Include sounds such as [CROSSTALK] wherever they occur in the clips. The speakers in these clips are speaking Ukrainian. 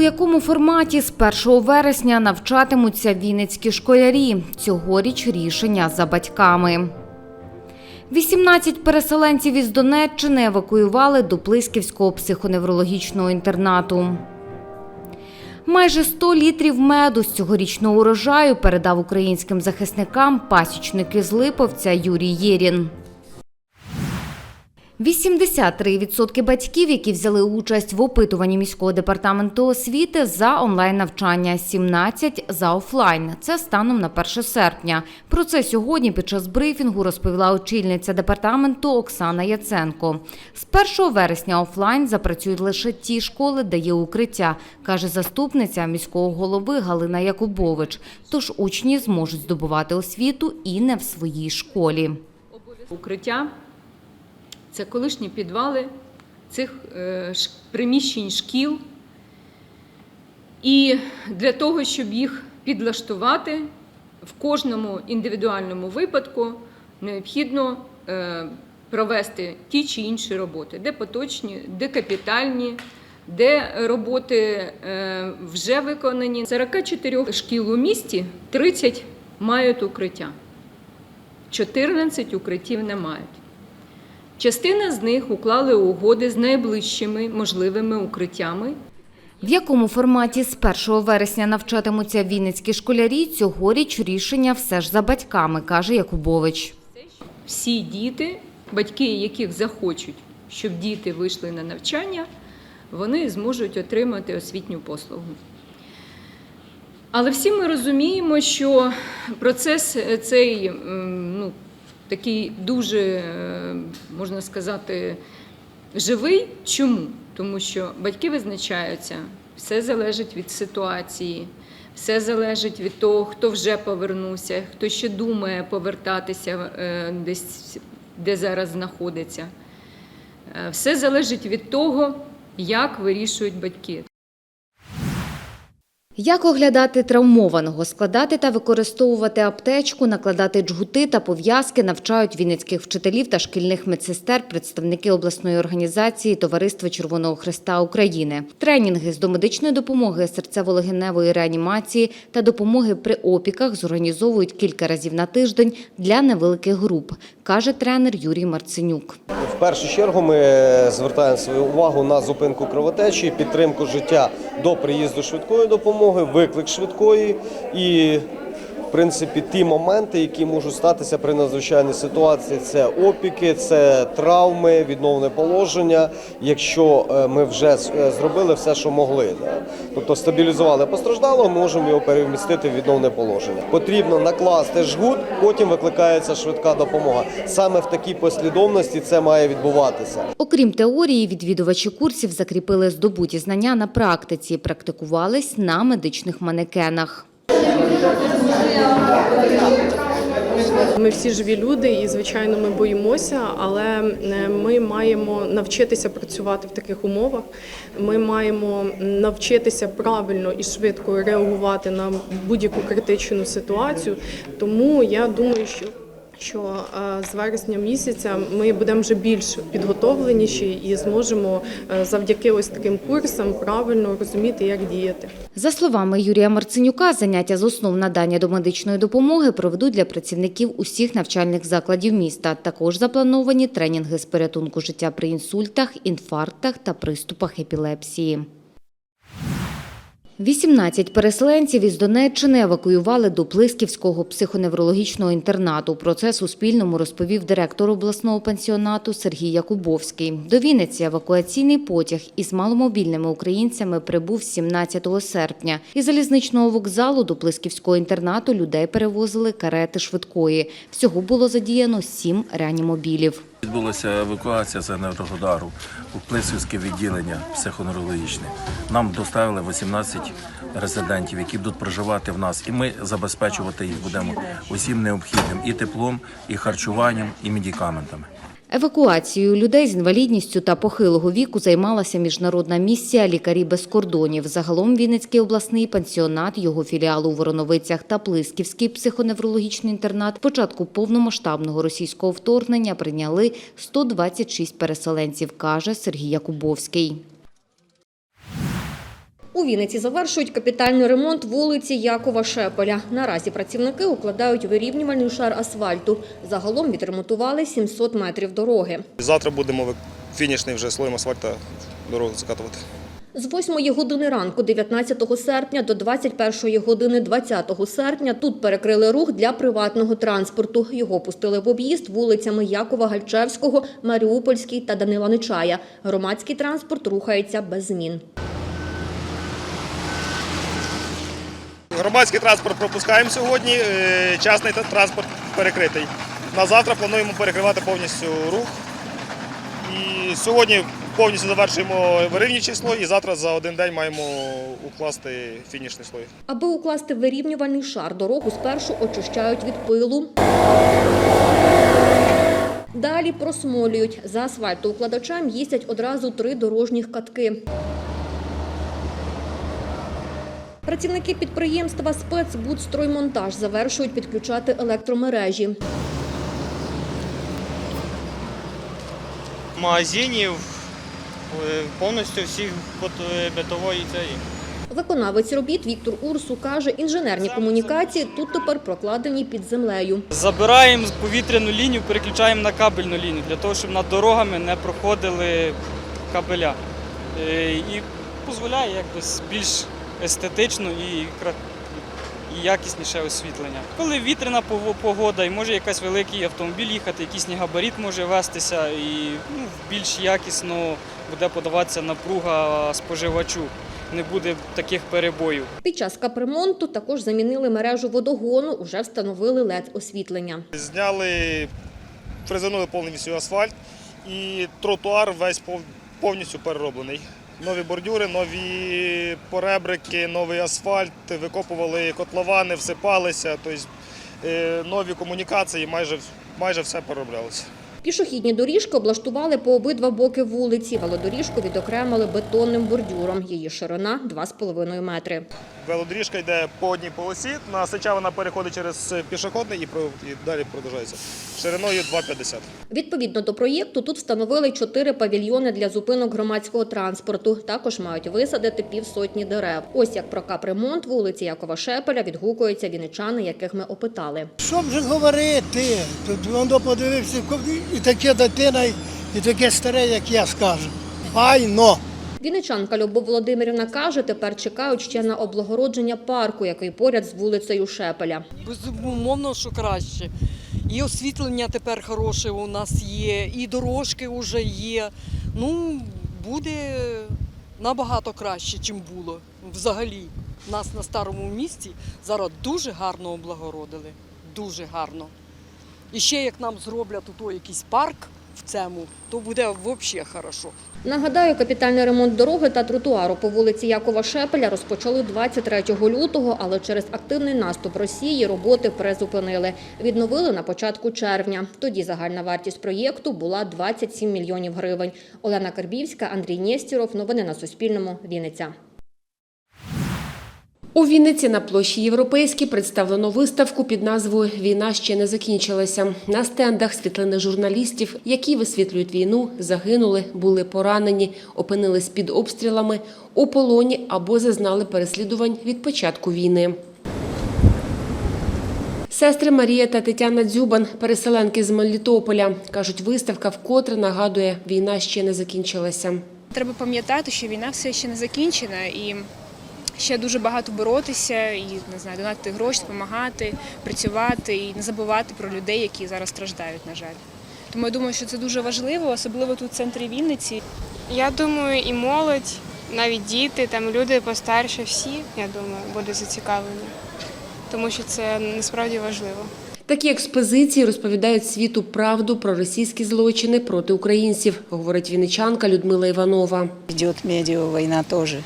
У якому форматі з 1 вересня навчатимуться вінницькі школярі? Цьогоріч рішення за батьками. 18 переселенців із Донеччини евакуювали до Плисківського психоневрологічного інтернату. Майже 100 літрів меду з цьогорічного урожаю передав українським захисникам пасічник із Липовця Юрій Єрін. 83% батьків, які взяли участь в опитуванні міського департаменту освіти за онлайн-навчання, 17 – за офлайн. Це станом на 1 серпня. Про це сьогодні під час брифінгу розповіла очільниця департаменту Оксана Яценко. З 1 вересня офлайн запрацюють лише ті школи, де є укриття, каже заступниця міського голови Галина Якубович. Тож учні зможуть здобувати освіту і не в своїй школі. Укриття це колишні підвали цих е, приміщень шкіл. І для того, щоб їх підлаштувати, в кожному індивідуальному випадку необхідно е, провести ті чи інші роботи, де поточні, де капітальні, де роботи е, вже виконані. 44 шкіл у місті 30 мають укриття. 14 укриттів не мають. Частина з них уклали угоди з найближчими можливими укриттями. В якому форматі з 1 вересня навчатимуться вінницькі школярі, цьогоріч рішення все ж за батьками, каже Якубович. Всі діти, батьки яких захочуть, щоб діти вийшли на навчання, вони зможуть отримати освітню послугу. Але всі ми розуміємо, що процес цей ну, такий дуже, е, можна сказати, живий. Чому? Тому що батьки визначаються, все залежить від ситуації, все залежить від того, хто вже повернувся, хто ще думає повертатися е, десь, де зараз знаходиться. Е, Все залежить від того, як вирішують батьки. Як оглядати травмованого, складати та використовувати аптечку, накладати джгути та пов'язки навчають вінницьких вчителів та шкільних медсестер, представники обласної організації Товариства Червоного Христа України. Тренінги з домедичної допомоги, серцево-легеневої реанімації та допомоги при опіках зорганізовують кілька разів на тиждень для невеликих груп, каже тренер Юрій Марценюк. В першу чергу ми звертаємо свою увагу на зупинку кровотечі, підтримку життя до приїзду швидкої допомоги, виклик швидкої і, принципі, ті моменти, які можуть статися при надзвичайній ситуації, це опіки, це травми, відновлене положення. Якщо е, ми вже е, зробили все, що могли, тобто стабілізували постраждалого, можемо його перемістити в відновлене положення. Потрібно накласти жгут, потім викликається швидка допомога. Саме в такій послідовності це має відбуватися. Окрім теорії, відвідувачі курсів закріпили здобуті знання на практиці, практикувались на медичних манекенах. Ми всі живі люди, і звичайно, ми боїмося, але е, ми маємо навчитися працювати в таких умовах. Ми маємо навчитися правильно і швидко реагувати на будь-яку критичну ситуацію. Тому я думаю, що що е, з вересня місяця ми будемо вже більш підготовленіші і зможемо е, завдяки ось таким курсам правильно розуміти, як діяти. За словами Юрія Марценюка, заняття з основ надання домедичної допомоги проведуть для працівників усіх навчальних закладів міста. Також заплановані тренінги з порятунку життя при інсультах, інфарктах та приступах епілепсії. 18 переселенців із Донеччини евакуювали до Плисківського психоневрологічного інтернату. Про це Суспільному розповів директор обласного пансіонату Сергій Якубовський. До Вінниці евакуаційний потяг із маломобільними українцями прибув 17 серпня. Із залізничного вокзалу до Плисківського інтернату людей перевозили карети швидкої. Всього було задіяно сім реанімобілів. Відбулася евакуація з Енергодару у Плисівське відділення психоневрологічне. Нам доставили 18 резидентів, які будуть проживати в нас, і ми забезпечувати їх будемо усім необхідним і теплом, і харчуванням, і медикаментами. Евакуацією людей з інвалідністю та похилого віку займалася міжнародна місія «Лікарі без кордонів». Загалом Вінницький обласний пансіонат, його філіали у Вороновицях та Плисківський психоневрологічний інтернат початку повномасштабного російського вторгнення прийняли 126 переселенців, каже Сергій Якубовський. У Вінниці завершують капітальний ремонт вулиці Якова Шепеля. Наразі працівники укладають вирівнювальний шар асфальту. Загалом відремонтували 700 метрів дороги. Завтра будемо фінішний вже слоєм асфальта дорогу закатувати. З 8 години ранку 19 серпня до 21 години 20 серпня тут перекрили рух для приватного транспорту. Його пустили в об'їзд вулицями Якова Гальчевського, Маріупольський та Данила Нечая. Громадський транспорт рухається без змін. Громадський транспорт пропускаємо сьогодні, е, частний транспорт перекритий. На завтра плануємо перекривати повністю рух. І сьогодні повністю завершуємо вирівнюючий слой і завтра за один день маємо укласти фінішний слой. Аби укласти вирівнювальний шар, дорогу спершу очищають від пилу. Далі просмолюють. За асфальтоукладачем їздять одразу три дорожніх катки. Працівники підприємства «Спецбудстроймонтаж» завершують підключати електромережі. магазинів, е, повністю всіх е, битової цієї. Виконавець робіт Віктор Урсу каже, інженерні комунікації тут тепер прокладені під землею. Забираємо повітряну лінію, переключаємо на кабельну лінію для того, щоб над дорогами не проходили кабеля. Е, І дозволяє якби більш естетично і, і якісніше освітлення. Коли вітряна погода і може якийсь великий автомобіль їхати, якийсь габарит може вестися і ну, більш якісно буде подаватися напруга споживачу. Не буде таких перебоїв. Під час капремонту також замінили мережу водогону, уже встановили LED-освітлення. Зняли, фрезернули повністю асфальт і тротуар весь повністю перероблений. Нові бордюри, нові поребрики, новий асфальт, викопували котловани, всипалися, тобто е, нові комунікації, майже, майже все перероблялося. Пішохідні доріжки облаштували по обидва боки вулиці. Велодоріжку відокремили бетонним бордюром. Її ширина 2,5 метри. Велодоріжка йде по одній полосі, на Сича вона переходить через пішохідний і, про- і далі продовжується. Шириною 2,50. Відповідно до проєкту, тут встановили чотири павільйони для зупинок громадського транспорту. Також мають висадити півсотні дерев. Ось як про капремонт вулиці Якова Шепеля відгукуються вінничани, яких ми опитали. Що вже говорити? Тут воно подивився, і таке дитина, і таке старе, як я скажу. Файно. Вінничанка Любов Володимирівна каже, тепер чекають ще на облагородження парку, який поряд з вулицею Шепеля. Безумовно, що краще. І освітлення тепер хороше у нас є, і дорожки вже є. Ну, буде набагато краще, ніж було взагалі. Нас на старому місті зараз дуже гарно облагородили. Дуже гарно. І ще як нам зроблять тут якийсь парк в цьому, то буде взагалі хорошо. Нагадаю, капітальний ремонт дороги та тротуару по вулиці Якова Шепеля розпочали 23 лютого, але через активний наступ Росії роботи призупинили. Відновили на початку червня. Тоді загальна вартість проєкту була 27 мільйонів гривень. Олена Карбівська, Андрій Нєстіров. Новини на Суспільному. Вінниця. У Вінниці на площі Європейській представлено виставку під назвою Війна ще не закінчилася. На стендах світлини журналістів, які висвітлюють війну, загинули, були поранені, опинились під обстрілами, у полоні або зазнали переслідувань від початку війни. Сестри Марія та Тетяна Дзюбан, переселенки з Мелітополя, кажуть, виставка вкотре нагадує, війна ще не закінчилася. Треба пам'ятати, що війна все ще не закінчена і ще дуже багато боротися і не знаю, донати гроші, допомагати, працювати і не забувати про людей, які зараз страждають, на жаль. Тому я думаю, що це дуже важливо, особливо тут в центрі Вінниці. Я думаю, і молодь, навіть діти, там люди постарше, всі, я думаю, будуть зацікавлені, тому що це насправді важливо. Такі експозиції розповідають світу правду про російські злочини проти українців, говорить вінничанка Людмила Іванова. Идет медиа-война тоже.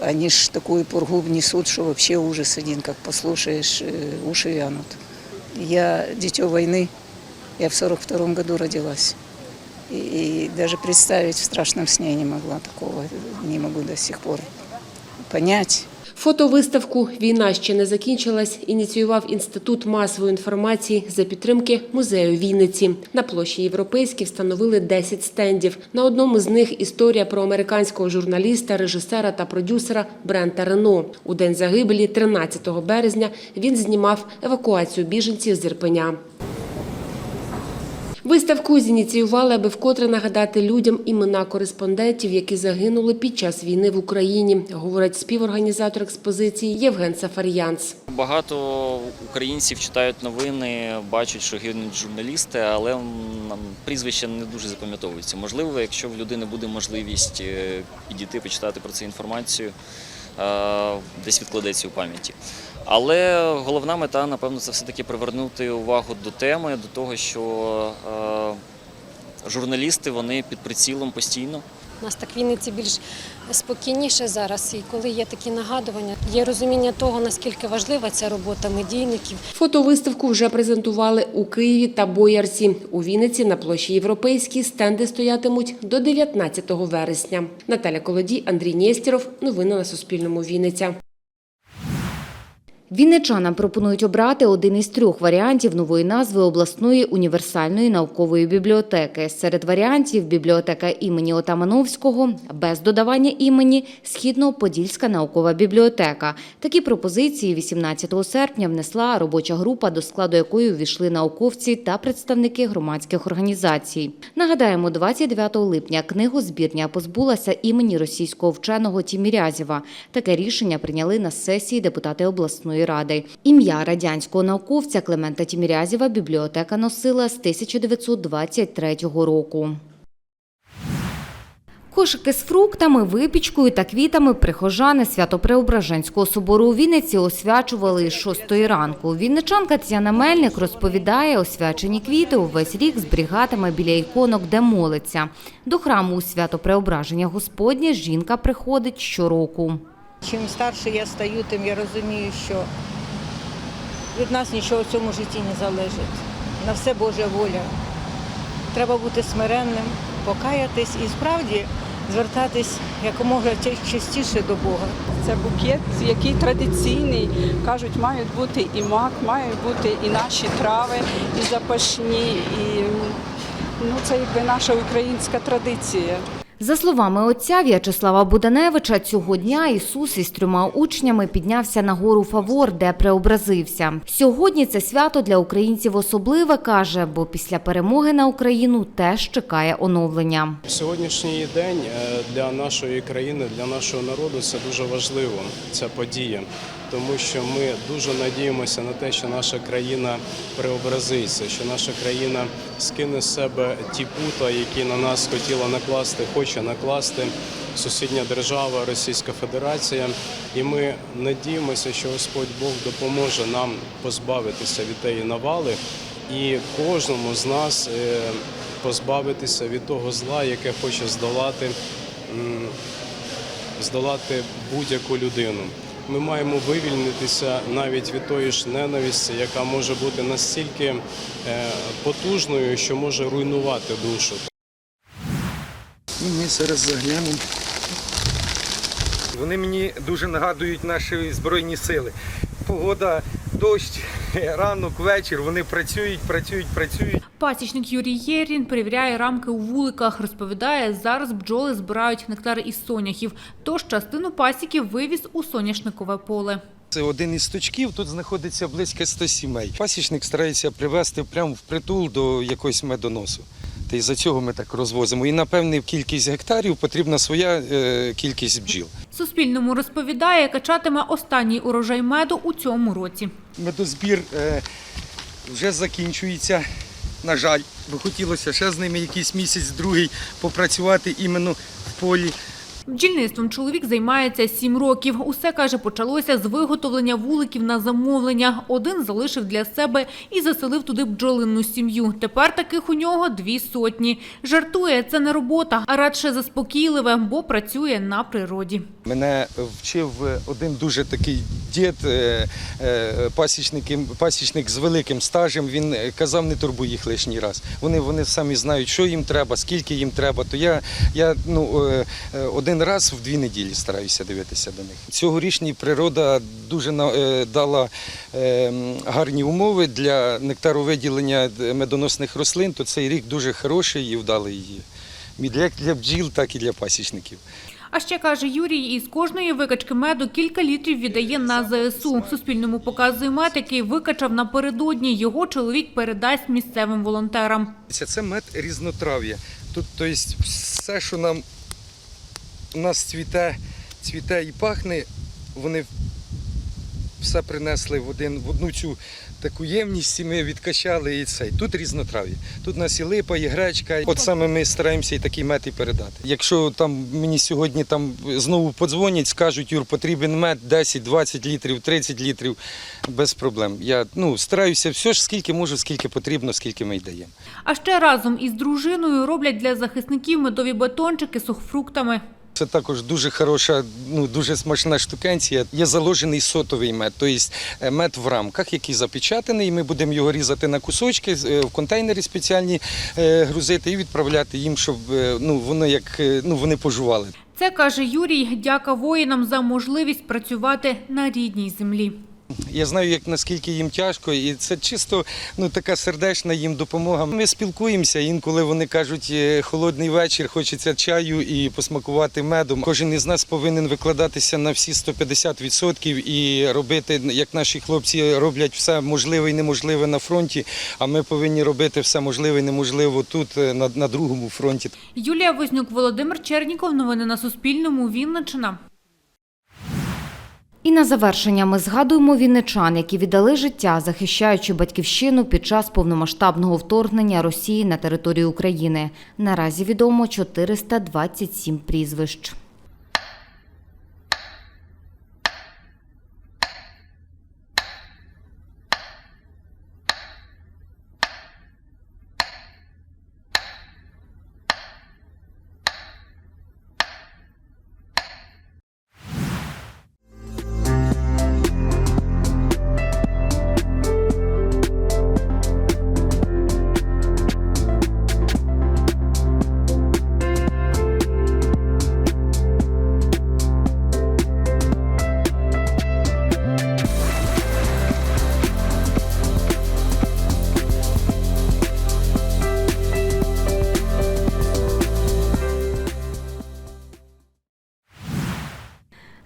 Они ж такую пургу внесут, что вообще ужас один, как послушаешь, э, уши вянут. Я дитё войны, я в 42 году родилась. И, и даже представить в страшном сне не могла такого, не могу до сих пор понять. Фотовиставку Війна ще не закінчилась. Ініціював інститут масової інформації за підтримки музею Вінниці. На площі Європейській встановили 10 стендів. На одному з них історія про американського журналіста, режисера та продюсера Брента Рено. У день загибелі, 13 березня, він знімав евакуацію біженців з Ірпеня. Виставку зініціювали, аби вкотре нагадати людям імена кореспондентів, які загинули під час війни в Україні, говорить співорганізатор експозиції Євген Сафар'янц. Багато українців читають новини, бачать, що гинуть журналісти, але прізвища не дуже запам'ятовуються. Можливо, якщо в людини буде можливість е, підійти, почитати про це інформацію, десь відкладеться у пам'яті. Але головна мета, напевно, це все-таки привернути увагу до теми, до того, що е, журналісти вони під прицілом постійно. У нас так в Вінниці більш спокійніше зараз. І коли є такі нагадування, є розуміння того, наскільки важлива ця робота медійників. Фотовиставку вже презентували у Києві та Боярці. У Вінниці на площі Європейській стенди стоятимуть до 19 вересня. Наталя Колодій, Андрій Нєстєров. Новини на Суспільному. Вінниця. Вінничанам пропонують обрати один із трьох варіантів нової назви обласної універсальної наукової бібліотеки. Серед варіантів бібліотека імені Отамановського без додавання імені Східно-Подільська наукова бібліотека. Такі пропозиції 18 серпня внесла робоча група, до складу якої увійшли науковці та представники громадських організацій. Нагадаємо, 29 липня книгозбірня позбулася імені російського вченого Тімірязєва. Таке рішення прийняли на сесії депутати обласної ради. Ім'я радянського науковця Клемента Тімірязєва бібліотека носила з 1923 року. Кошики з фруктами, випічкою та квітами прихожани Свято-Преображенського собору у Вінниці освячували з 6 ранку. Вінничанка Тетяна Мельник розповідає, освячені квіти увесь рік зберігатиме біля іконок, де молиться. До храму у Свято-Преображення Господнє жінка приходить щороку. Чим старше я стаю, тим я розумію, що від нас нічого в цьому житті не залежить. На все Божа воля. Треба бути смиренним, покаятись і справді звертатись якомога частіше до Бога. Це букет, який традиційний. Кажуть, мають бути і мак, мають бути і наші трави, і запашні, і ну, це якби наша українська традиція. За словами отця В'ячеслава Буданевича, цього дня Ісус із трьома учнями піднявся на гору Фавор, де преобразився. Сьогодні це свято для українців особливе, каже, бо після перемоги на Україну теж чекає оновлення. Сьогоднішній день е, для нашої країни, для нашого народу це дуже важливо. Ця подія, тому що ми дуже надіємося на те, що наша країна преобразиться, що наша країна скине з себе ті пута, які на нас хотіла накласти, хоче накласти сусідня держава Російська Федерація. І ми надіємося, що Господь Бог допоможе нам позбавитися від тієї навали і кожному з нас е, позбавитися від того зла, яке хоче здолати, здолати будь-яку людину. Ми маємо вивільнитися навіть від тої ж ненависті, яка може бути настільки е, потужною, що може руйнувати душу. Ми зараз заглянемо. Вони мені дуже нагадують наші збройні сили. Погода, дощ, [LAUGHS] ранок, вечір. Вони працюють, працюють, працюють. Пасічник Юрій Єрін перевіряє рамки у вуликах. Розповідає, зараз бджоли збирають нектар із соняхів. Тож частину пасіків вивіз у соняшникове поле. Це один із точків. Тут знаходиться близько 100 сімей. Пасічник старається привезти прямо в притул до якогось медоносу. Та й за цього ми так розвозимо. І на певну кількість гектарів потрібна своя е, кількість бджіл. Суспільному розповідає, качатиме останній урожай меду у цьому році. Медозбір е, вже закінчується. На жаль, бо хотілося ще з ними якийсь місяць, другий попрацювати іменно в полі. Бджільництвом чоловік займається сім років. Усе, каже, почалося з виготовлення вуликів на замовлення. Один залишив для себе і заселив туди бджолинну сім'ю. Тепер таких у нього дві сотні. Жартує, це не робота, а радше заспокійливе, бо працює на природі. Мене вчив один дуже такий дід, е, е, пасічник, пасічник з великим стажем. Він казав, не турбуй їх лишній раз. Вони, вони самі знають, що їм треба, скільки їм треба. То я, я ну, е, один один раз в дві неділі стараюся дивитися до них. Цьогорічні природа дуже е, дала е, гарні умови для нектаровиділення медоносних рослин, то цей рік дуже хороший і вдалий як для, бджіл, так і для пасічників. А ще каже Юрій, із кожної викачки меду кілька літрів віддає на ЗСУ. Суспільному показує мед, який викачав напередодні. Його чоловік передасть місцевим волонтерам. Це, це мед різнотрав'я. Тут тобто, все, що нам у нас цвіте, цвіте і пахне, вони все принесли в, один, в одну цю таку ємність, і ми відкачали і цей. Тут різнотрав'я. Тут у нас і липа, і гречка. От саме ми стараємося і такий мед і передати. Якщо там мені сьогодні там знову подзвонять, скажуть, Юр, потрібен мед 10, 20 літрів, 30 літрів, без проблем. Я ну, стараюся все ж скільки можу, скільки потрібно, скільки ми й даємо. А ще разом із дружиною роблять для захисників медові батончики з сухфруктами. Це також дуже хороша, ну дуже смачна штукенція. Є заложений сотовий мед, тобто мед в рамках, який запечатаний. і Ми будемо його різати на кусочки, е, в контейнери спеціальні е, грузити і відправляти їм, щоб ну воно як ну вони пожували. Це каже Юрій. Дяка воїнам за можливість працювати на рідній землі. Я знаю, як наскільки їм тяжко, і це чисто ну така сердечна їм допомога. Ми спілкуємося. Інколи вони кажуть, «Е, холодний вечір, хочеться чаю і посмакувати медом. Кожен із нас повинен викладатися на всі 150% і робити, як наші хлопці роблять все можливе і неможливе на фронті. А ми повинні робити все можливе і неможливо тут, е, на, на другому фронті. Юлія Вознюк, Володимир Черніков. Новини на Суспільному. Вінниччина. І на завершення ми згадуємо вінничан, які віддали життя, захищаючи батьківщину під час повномасштабного вторгнення Росії на територію України. Наразі відомо 427 прізвищ. –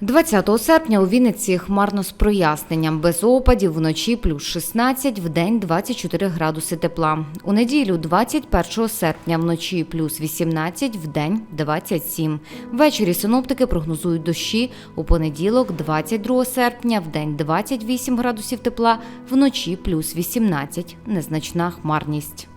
20 серпня у Вінниці хмарно з проясненням, без опадів, вночі плюс 16, вдень 24 градуси тепла. У неділю 21 серпня вночі плюс 18, вдень 27. Ввечері синоптики прогнозують дощі. У понеділок 22 серпня, вдень 28 градусів тепла, вночі плюс 18, незначна хмарність.